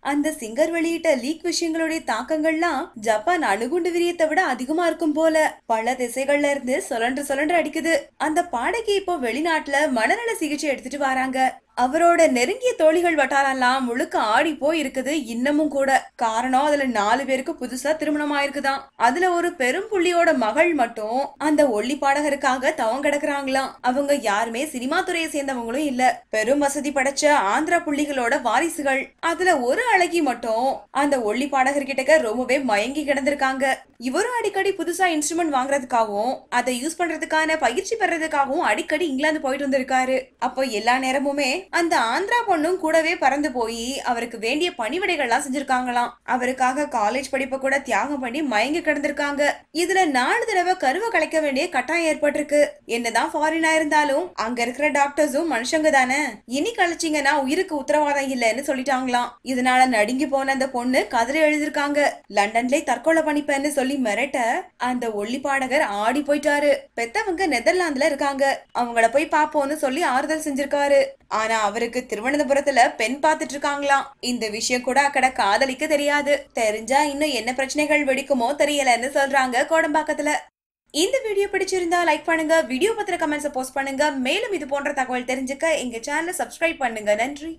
அந்த சிங்கர் வெளியிட்ட league விஷயங்களுடைய தாக்கங்கள்லாம் Japan அணுகுண்டு விரியத்தை விட அதிகமா இருக்கும் போல. பல திசைகள்ல இருந்து சுழன்று சுழன்று அடிக்குது. அந்த பாடகி இப்போ வெளிநாட்டுல மனநல சிகிச்சை எடுத்துட்டு வராங்க. அவரோட நெருங்கிய தோழிகள் வட்டாரெல்லாம் முழுக்க ஆடி போய் இருக்குது இன்னமும் கூட காரணம் அதுல நாலு பேருக்கு புதுசா திருமணம் ஆயிருக்குதான் அதுல ஒரு பெரும் புள்ளியோட மகள் மட்டும் அந்த ஒல்லி பாடகருக்காக தவம் கிடக்குறாங்களாம். அவங்க யாருமே சினிமா துறையை சேர்ந்தவங்களும் இல்ல. பெரும் வசதி படைச்ச ஆந்திரா புள்ளிகளோட வாரிசுகள். அதுல ஒரு அழகி மட்டும் அந்த ஒல்லி பாடகர் கிட்டக்க ரொம்பவே மயங்கி கிடந்திருக்காங்க. இவரும் அடிக்கடி புதுசா இன்ஸ்ட்ருமெண்ட் வாங்குறதுக்காகவும் அதை யூஸ் பண்றதுக்கான பயிற்சி பெறதுக்காகவும் அடிக்கடி இங்கிலாந்து போயிட்டு வந்திருக்காரு. அப்போ எல்லா நேரமுமே அந்த ஆந்திரா பொண்ணும் கூடவே பறந்து போய் அவருக்கு வேண்டிய பணிவிடைகள்லாம் செஞ்சிருக்காங்களாம். அவருக்காக காலேஜ் படிப்பை கூட தியாகம் பண்ணி மயங்கி கிடந்திருக்காங்க. இதுல நாலு தடவை கருவை கலைக்க வேண்டிய கட்டாயம் ஏற்பட்டிருக்கு. என்னதான் ஃபாரினா இருந்தாலும் அங்க இருக்கிற டாக்டர்ஸும் மனுஷங்க தானே. இனி கழிச்சிங்கன்னா உயிருக்கு உத்தரவாதம் இல்லைன்னு சொல்லிட்டாங்களாம். இதனால நடுங்கி போன அந்த பொண்ணு கதிரை எழுதிருக்காங்க லண்டன்ல தற்கொலை பண்ணிப்பேன்னு சொல்லி மிரட்ட அந்த ஒல்லி பாடகர் ஆடி போயிட்டாரு. பெத்தவங்க நெதர்லாந்துல இருக்காங்க. அவங்கள போய் பாப்போம்னு சொல்லி ஆறுதல் செஞ்சிருக்காரு. ஆனா அவருக்கு திருவனந்தபுரத்துல பெண் பாத்துட்டு இருக்காங்களாம் இந்த விஷயம் கூட அக்கட காதலிக்க தெரியாது. தெரிஞ்சா இன்னும் என்ன பிரச்சனைகள் வெடிக்குமோ தெரியலன்னு சொல்றாங்க கோடம்பாக்கத்துல. இந்த வீடியோ பிடிச்சிருந்தா லைக் பண்ணுங்க வீடியோ பத்திர கமெண்ட்ஸ் போஸ்ட் பண்ணுங்க. மேலும் இது போன்ற தகவல் தெரிஞ்சுக்க எங்க சேனலை சப்ஸ்கிரைப் பண்ணுங்க. நன்றி.